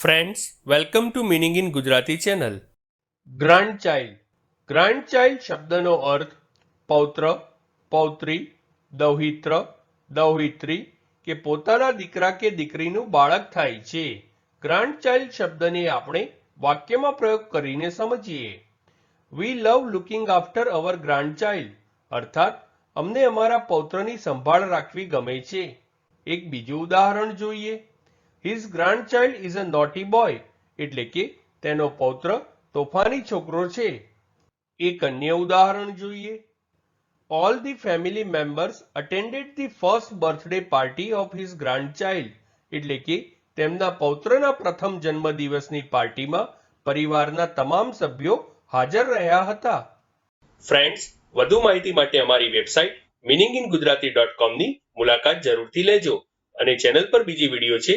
Friends welcome to meaning in Gujarati channel grand child grand child શબ્દનો અર્થ પૌત્ર, પૌત્રી, દૌહિત્ર, દૌહિત્રી કે પોતાના દીકરા કે દીકરીનું બાળક થાય છે. ગ્રાન્ડ ચાઇલ્ડ શબ્દને આપણે વાક્યમાં પ્રયોગ કરીને સમજીએ. We love looking after our grand child અર્થાત, અમને અમારા પૌત્રની સંભાળ રાખવી ગમે છે. એક બીજું ઉદાહરણ જોઈએ. His grand child is a naughty boy એટલે કે તેનો પૌત્ર તોફાની છોકરો છે. એક અન્ય ઉદાહરણ જોઈએ. All the family members attended the first birthday party of his grand child એટલે કે તેમના પૌત્રના પ્રથમ જન્મદિવસની પાર્ટીમાં પરિવારના તમામ સભ્યો હાજર રહ્યા હતા. ફ્રેન્ડ્સ વધુ માહિતી માટે અમારી website meaning in Gujarati dot કોમની મુલાકાત જરૂરથી લેજો અને ચેનલ પર બીજી વીડિયો છે